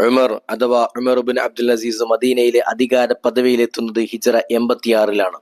ഉമർ അഥവാ ഉമർ ബിൻ അബ്ദുൽ അസീസ് മദീനയിലെ അധികാര പദവിയിലെത്തുന്നത് ഹിജറ എൺപത്തിയാറിലാണ്.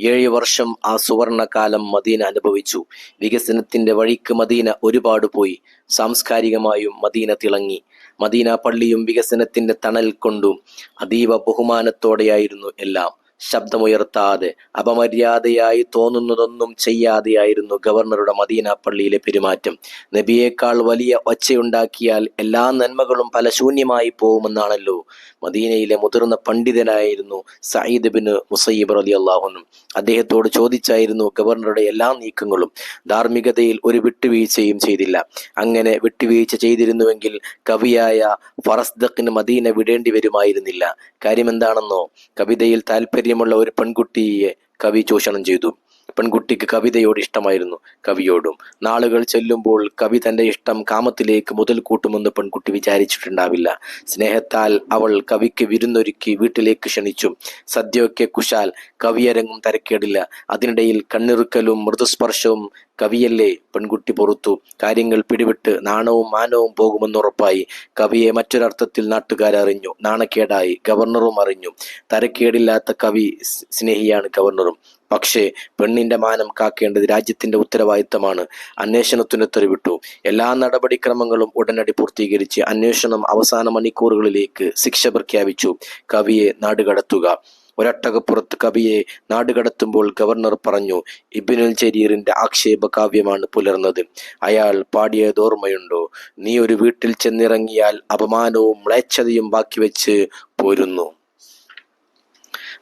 ഏഴ് വർഷം ആ സുവർണകാലം മദീന അനുഭവിച്ചു. വികസനത്തിന്റെ വഴിക്ക് മദീന ഒരുപാട് പോയി. സാംസ്കാരികമായും മദീന തിളങ്ങി. മദീന പള്ളിയും വികസനത്തിന്റെ തണൽ കൊണ്ടും അതീവ ബഹുമാനത്തോടെയായിരുന്നു എല്ലാം. ശബ്ദമുയർത്താതെ അപമര്യാദയായി തോന്നുന്നതൊന്നും ചെയ്യാതെയായിരുന്നു ഗവർണറുടെ മദീന പള്ളിയിലെ പെരുമാറ്റം. നബിയേക്കാൾ വലിയ ഒച്ചയുണ്ടാക്കിയാൽ എല്ലാ നന്മകളും ഫലശൂന്യമായി പോകുമെന്നാണല്ലോ മദീനയിലെ മുതിർന്ന പണ്ഡിതനായിരുന്നു സയ്യിദ് ബിൻ മുസയ്യിബ് അലി അള്ളാഹുനും അദ്ദേഹത്തോട് ചോദിച്ചായിരുന്നു ഗവർണറുടെ എല്ലാ നീക്കങ്ങളും. ധാർമ്മികതയിൽ ഒരു വിട്ടുവീഴ്ചയും ചെയ്തില്ല. അങ്ങനെ വിട്ടുവീഴ്ച ചെയ്തിരുന്നുവെങ്കിൽ കവിയായ ഫറസ്ദഖിന് മദീന വിടേണ്ടി വരുമായിരുന്നില്ല കാര്യമെന്താണെന്നോ? കവിതയിൽ താല്പര്യമുള്ള ഒരു പെൺകുട്ടിയെ കവി ചൂഷണം ചെയ്തു. പെൺകുട്ടിക്ക് കവിതയോട് ഇഷ്ടമായിരുന്നു. കവിയോടും. നാളുകൾ ചെല്ലുമ്പോൾ കവി തന്റെ ഇഷ്ടം കാമത്തിലേക്ക് മുതൽ കൂട്ടുമെന്ന് പെൺകുട്ടി വിചാരിച്ചിട്ടുണ്ടാവില്ല. സ്നേഹത്താൽ അവൾ കവിക്ക് വിരുന്നൊരുക്കി വീട്ടിലേക്ക് ക്ഷണിച്ചു. സദ്യയൊക്കെ കുശാൽ കവിയരങ്ങും തരക്കേടില്ല. അതിനിടയിൽ കണ്ണിറുക്കലും മൃദുസ്പർശവും കവിയല്ലേ പെൺകുട്ടി പൊറുത്തു. കാര്യങ്ങൾ പിടിവിട്ട് നാണവും മാനവും പോകുമെന്നുറപ്പായി കവിയെ മറ്റൊരർത്ഥത്തിൽ നാട്ടുകാരറിഞ്ഞു. നാണക്കേടായി. ഗവർണറും അറിഞ്ഞു. തരക്കേടില്ലാത്ത കവി സ്നേഹിയാണ് ഗവർണറും. പക്ഷേ പെണ്ണിന്റെ മാനം കാക്കേണ്ടത് രാജ്യത്തിന്റെ ഉത്തരവാദിത്തമാണ്. അന്വേഷണത്തിന് ഉത്തരവിട്ടു. എല്ലാ നടപടിക്രമങ്ങളും ഉടനടി പൂർത്തീകരിച്ച് അന്വേഷണം അവസാന മണിക്കൂറുകളിലേക്ക് ശിക്ഷ പ്രഖ്യാപിച്ചു. കവിയെ നാടുകടത്തുക. ഒരട്ടകപ്പുറത്ത് കവിയെ നാടുകടത്തുമ്പോൾ ഗവർണർ പറഞ്ഞു ഇബിനുൽ ജരീറിന്റെ ആക്ഷേപ കാവ്യമാണ് പുലർന്നത്. അയാൾ പാടിയത് ഓർമ്മയുണ്ടോ? നീ ഒരു വീട്ടിൽ ചെന്നിറങ്ങിയാൽ അപമാനവും മ്ലേച്ഛതയും ബാക്കി വെച്ച് പോരുന്നു.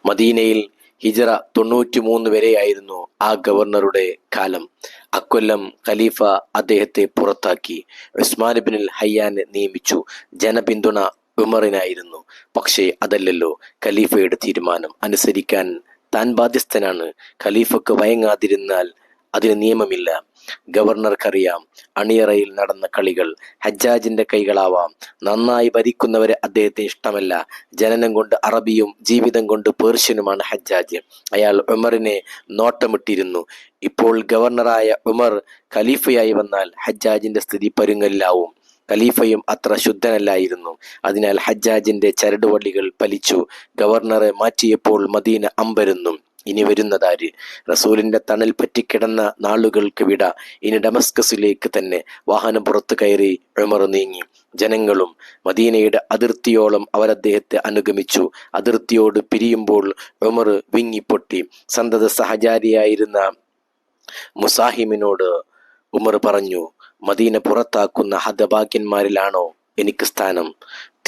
മദീനയിൽ ഹിജറ തൊണ്ണൂറ്റി മൂന്ന് വരെയായിരുന്നു ആ ഗവർണറുടെ കാലം. അക്കൊല്ലം ഖലീഫ അദ്ദേഹത്തെ പുറത്താക്കി. ഉസ്മാൻ ബിൻ ഹയ്യാനെ നിയമിച്ചു. ജനപിന്തുണ ഉമറിനായിരുന്നു. പക്ഷേ അതല്ലല്ലോ ഖലീഫയുടെ തീരുമാനം. അനുസരിക്കാൻ താൻ ബാധ്യസ്ഥനാണ്. ഖലീഫക്ക് വയങ്ങാതിരുന്നാൽ അതിന് നിയമമില്ല. ഗവർണർക്കറിയാം അണിയറയിൽ നടന്ന കളികൾ ഹജ്ജാജിന്റെ കൈകളാവാം. നന്നായി ഭരിക്കുന്നവരെ അദ്ദേഹത്തെ ഇഷ്ടമല്ല. ജനനം കൊണ്ട് അറബിയും ജീവിതം കൊണ്ട് പേർഷ്യനുമാണ് ഹജ്ജാജ്. അയാൾ ഉമറിനെ നോട്ടമിട്ടിരുന്നു. ഇപ്പോൾ ഗവർണറായ ഉമർ ഖലീഫയായി വന്നാൽ ഹജ്ജാജിന്റെ സ്ഥിതി പരുങ്ങലിലാവും. ഖലീഫയും അത്ര ശുദ്ധനല്ലായിരുന്നു. അതിനാൽ ഹജ്ജാജിന്റെ ചരടുവള്ളികൾ പലിച്ചു. ഗവർണറെ മാറ്റിയപ്പോൾ മദീന അമ്പരുന്നു. ഇനി വരുന്നതാര്? റസൂലിന്റെ തണൽ പറ്റിക്കിടന്ന നാളുകൾക്ക് വിട. ഇനി ഡമസ്കസിലേക്ക് തന്നെ വാഹനം പുറത്തു കയറി ഉമർ നീങ്ങി. ജനങ്ങളും മദീനയുടെ അതിർത്തിയോളം അവരദ്ദേഹത്തെ അനുഗമിച്ചു. അതിർത്തിയോട് പിരിയുമ്പോൾ ഉമർ വിങ്ങിപ്പൊട്ടി. സന്തത സഹചാരിയായിരുന്ന മുസാഹിമിനോട് ഉമർ പറഞ്ഞു മദീന പുറത്താക്കുന്ന ഹതഭാഗ്യന്മാരിലാണോ എനിക്ക് സ്ഥാനം?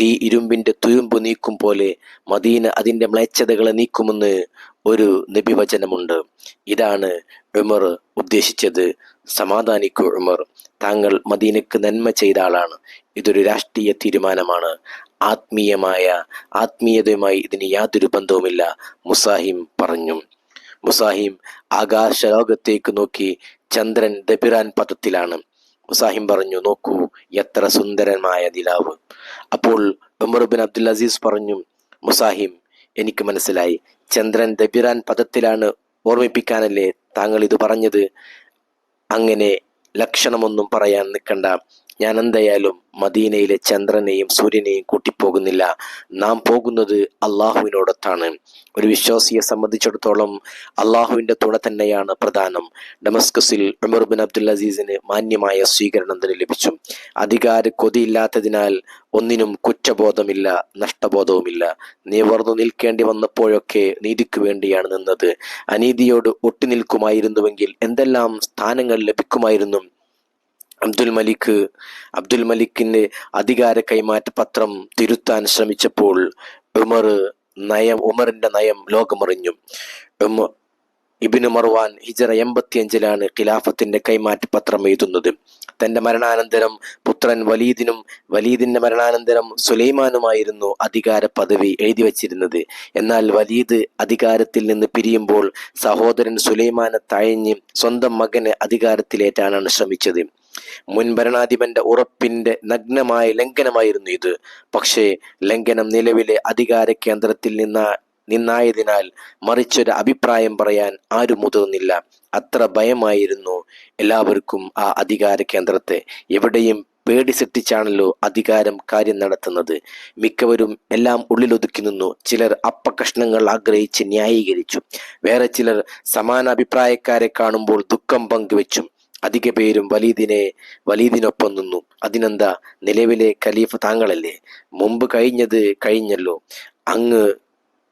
തീ ഇരുമ്പിന്റെ തുരുമ്പ് നീക്കും പോലെ മദീന അതിന്റെ മ്ലേച്ഛതകളെ നീക്കുമെന്ന് ഒരു നബിവചനമുണ്ട്. ഇതാണ് ഉമർ ഉദ്ദേശിച്ചത്. സമാധാനിക്കൂ ഉമർ. താങ്കൾ മദീനക്ക് നന്മ ചെയ്ത ആളാണ്. ഇതൊരു രാഷ്ട്രീയ തീരുമാനമാണ്. ആത്മീയമായ ആത്മീയതയുമായി ഇതിന് യാതൊരു ബന്ധവുമില്ല മുസാഹിം പറഞ്ഞു. മുസാഹിം ആകാശ ലോകത്തേക്ക് നോക്കി ചന്ദ്രൻ ദബിറാൻ പദത്തിലാണ്. മുസാഹിം പറഞ്ഞു നോക്കൂ എത്ര സുന്ദരമായ ദിലാവ്. അപ്പോൾ ഉമർബിൻ അബ്ദുൽ അസീസ് പറഞ്ഞു മുസാഹിം എനിക്ക് മനസ്സിലായി ചന്ദ്രൻ ദബിറാൻ പദത്തിലാണ് ഓർമ്മിപ്പിക്കാനല്ലേ താങ്കൾ ഇത് പറഞ്ഞത്? അങ്ങനെ ലക്ഷണമൊന്നും പറയാൻ നിൽക്കണ്ട. ഞാൻ എന്തായാലും മദീനയിലെ ചന്ദ്രനെയും സൂര്യനെയും കൂട്ടിപ്പോകുന്നില്ല. നാം പോകുന്നത് അള്ളാഹുവിനോടൊത്താണ്. ഒരു വിശ്വാസിയെ സംബന്ധിച്ചിടത്തോളം അള്ളാഹുവിന്റെ തുണ തന്നെയാണ് പ്രധാനം. ഡമസ്കസിൽ ഉമർ ബിൻ അബ്ദുൽ അസീസിന് മാന്യമായ സ്വീകരണം തന്നെ ലഭിച്ചു. അധികാര കൊതിയില്ലാത്തതിനാൽ ഒന്നിനും കുറ്റബോധമില്ല നഷ്ടബോധവുമില്ല. നിവർന്നു നിൽക്കേണ്ടി വന്നപ്പോഴൊക്കെ നീതിക്ക് വേണ്ടിയാണ് നിന്നത്. അനീതിയോട് ഒട്ടി നിൽക്കുമായിരുന്നുവെങ്കിൽ എന്തെല്ലാം സ്ഥാനങ്ങൾ ലഭിക്കുമായിരുന്നു? അബ്ദുൽ മലിക്ക് അബ്ദുൽ മലിക്കിന്റെ അധികാര കൈമാറ്റ പത്രം തിരുത്താൻ ശ്രമിച്ചപ്പോൾ ഉമർ നയം ഉമറിന്റെ നയം ലോകമറിഞ്ഞു. ഇബിന് മർവാൻ ഹിജറ എൺപത്തിയഞ്ചിലാണ് ഖിലാഫത്തിന്റെ കൈമാറ്റ പത്രം എഴുതുന്നത്. തന്റെ മരണാനന്തരം പുത്രൻ വലീദിനും വലീദിന്റെ മരണാനന്തരം സുലൈമാനുമായിരുന്നു അധികാര പദവി എഴുതി വച്ചിരുന്നത്. എന്നാൽ വലീദ് അധികാരത്തിൽ നിന്ന് പിരിയുമ്പോൾ സഹോദരൻ സുലൈമാനെ തഴഞ്ഞ് സ്വന്തം മകന് അധികാരത്തിലേറ്റാനാണ് ശ്രമിച്ചത്. മുൻ ഭരണാധിപന്റെ ഉറപ്പിന്റെ നഗ്നമായ ലംഘനമായിരുന്നു ഇത്. പക്ഷേ ലംഘനം നിലവിലെ അധികാര കേന്ദ്രത്തിൽ നിന്ന നിന്നായതിനാൽ മറിച്ചൊരു അഭിപ്രായം പറയാൻ ആരും മുതിർന്നില്ല. അത്ര ഭയമായിരുന്നു എല്ലാവർക്കും ആ അധികാര കേന്ദ്രത്തെ. എവിടെയും പേടി സൃഷ്ടിച്ചാണല്ലോ അധികാരം കാര്യം നടത്തുന്നത്. മിക്കവരും എല്ലാം ഉള്ളിലൊതുക്കി നിന്നു. ചിലർ അപ്പകഷ്ണങ്ങൾ ആഗ്രഹിച്ച് ന്യായീകരിച്ചു. വേറെ ചിലർ സമാന അഭിപ്രായക്കാരെ കാണുമ്പോൾ ദുഃഖം പങ്കുവെച്ചു. അധിക പേരും വലീദിനെ വലീദിനൊപ്പം നിന്നു. അതിനെന്താ? നിലവിലെ ഖലീഫ് താങ്കളല്ലേ? മുമ്പ് കഴിഞ്ഞത് കഴിഞ്ഞല്ലോ. അങ്ങ്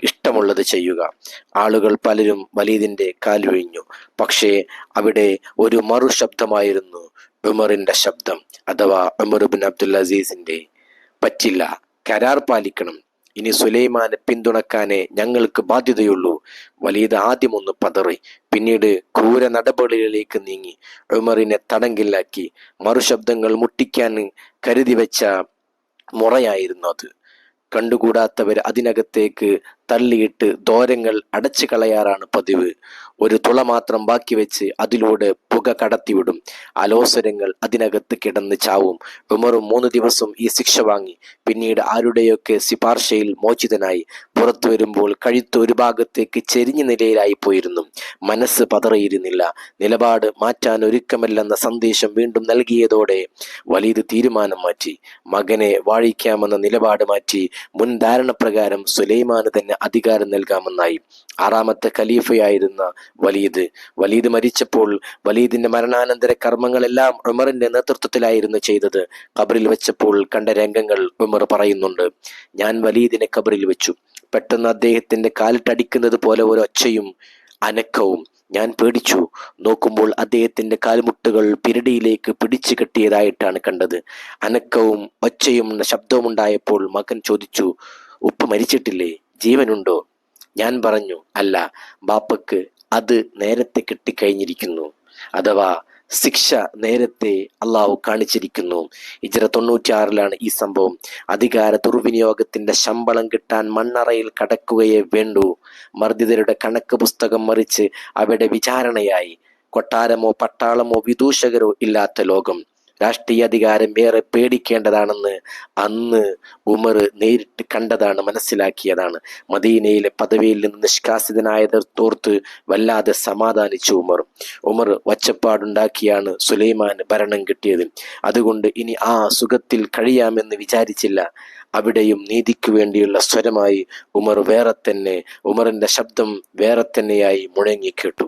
ഇഷ്ടമുള്ളത് ചെയ്യുക. ആളുകൾ പലരും വലീദിന്റെ കാൽവഴിഞ്ഞു പക്ഷേ അവിടെ ഒരു മറു ശബ്ദമായിരുന്നു ഉമറിന്റെ ശബ്ദം. അഥവാ ഉമർ ബിൻ അബ്ദുൽ അസീസിന്റെ. പറ്റില്ല. കരാർ പാലിക്കണം. ഇനി സുലൈമാനെ പിന്തുണക്കാനേ ഞങ്ങൾക്ക് ബാധ്യതയുള്ളൂ. വലീദ് ആദ്യം ഒന്ന് പതറി പിന്നീട് ക്രൂര നടപടികളിലേക്ക് നീങ്ങി. ഉമറിനെ തടങ്കിലാക്കി മറുശബ്ദങ്ങൾ മുട്ടിക്കാൻ കരുതി വെച്ച മുറയായിരുന്നു അത്. കണ്ടുകൂടാത്തവർ അതിനകത്തേക്ക് തള്ളിയിട്ട് ദോരങ്ങൾ അടച്ചു കളയാറാണ് പതിവ്. ഒരു തുള മാത്രം ബാക്കി വെച്ച് അതിലൂടെ പുക കടത്തിവിടും. അലോസരങ്ങൾ അതിനകത്ത് കിടന്ന് ചാവും. ഉമറും മൂന്ന് ദിവസം ഈ ശിക്ഷ വാങ്ങി. പിന്നീട് ആരുടെയൊക്കെ ശിപാർശയിൽ മോചിതനായി പുറത്തു വരുമ്പോൾ കഴുത്ത് ഒരു ഭാഗത്തേക്ക് ചെരിഞ്ഞ നിലയിലായി പോയിരുന്നു. മനസ്സ് പതറിയിരുന്നില്ല. നിലപാട് മാറ്റാൻ ഒരുക്കമല്ലെന്ന സന്ദേശം വീണ്ടും നൽകിയതോടെ വലിയത് തീരുമാനം മാറ്റി. മകനെ വാഴിക്കാമെന്ന നിലപാട് മാറ്റി. മുൻ ധാരണ പ്രകാരം സുലൈമാന് തന്നെ അധികാരം നൽകാമെന്നായി. ആറാമത്തെ ഖലീഫയായിരുന്ന വലീദ്. വലീദ് മരിച്ചപ്പോൾ വലീദിന്റെ മരണാനന്തര കർമ്മങ്ങളെല്ലാം ഉമറിന്റെ നേതൃത്വത്തിലായിരുന്നു ചെയ്തത്. കബറിൽ വെച്ചപ്പോൾ കണ്ട രംഗങ്ങൾ ഉമർ പറയുന്നുണ്ട്. ഞാൻ വലീദിനെ കബറിൽ വെച്ചു. പെട്ടെന്ന് അദ്ദേഹത്തിന്റെ കാലിട്ടടിക്കുന്നത് പോലെ ഒരു ഒച്ചയും അനക്കവും ഞാൻ പേടിച്ചു. നോക്കുമ്പോൾ അദ്ദേഹത്തിന്റെ കാൽമുട്ടുകൾ പിരടിയിലേക്ക് പിടിച്ചു കെട്ടിയതായിട്ടാണ് കണ്ടത്. അനക്കവും ഒച്ചയും ശബ്ദവും ഉണ്ടായപ്പോൾ മകൻ ചോദിച്ചു ഉപ്പ് മരിച്ചിട്ടില്ലേ? ജീവനുണ്ടോ? ഞാൻ പറഞ്ഞു അല്ല ബാപ്പക്ക് അത് നേരത്തെ കിട്ടിക്കഴിഞ്ഞിരിക്കുന്നു. അഥവാ ശിക്ഷ നേരത്തെ അള്ളാഹു കാണിച്ചിരിക്കുന്നു. ഇജറ തൊണ്ണൂറ്റിയാറിലാണ് ഈ സംഭവം. അധികാര ദുർവിനിയോഗത്തിന്റെ ശമ്പളം കിട്ടാൻ മണ്ണറയിൽ കടക്കുകയേ വേണ്ടൂ. മർദ്ദിതരുടെ കണക്ക് പുസ്തകം മറിച്ച് അവിടെ വിചാരണയായി. കൊട്ടാരമോ പട്ടാളമോ വിദൂഷകരോ ഇല്ലാത്ത ലോകം. രാഷ്ട്രീയ അധികാരം ഏറെ പേടിക്കേണ്ടതാണെന്ന് അന്ന് ഉമർ നേരിട്ട് കണ്ടതാണ് മനസ്സിലാക്കിയതാണ്. മദീനയിലെ പദവിയിൽ നിന്ന് നിഷ്കാസിതനായത് തോർത്ത് വല്ലാതെ സമാധാനിച്ചു ഉമർ. ഉമർ വച്ചപ്പാടുണ്ടാക്കിയാണ് സുലൈമാന് ഭരണം കിട്ടിയത്. അതുകൊണ്ട് ഇനി ആ സുഖത്തിൽ കഴിയാമെന്ന് വിചാരിച്ചില്ല. അവിടെയും നീതിക്ക് വേണ്ടിയുള്ള സ്വരമായി ഉമർ വേറെ തന്നെ ഉമറിന്റെ ശബ്ദം വേറെ തന്നെയായി മുഴങ്ങി കേട്ടു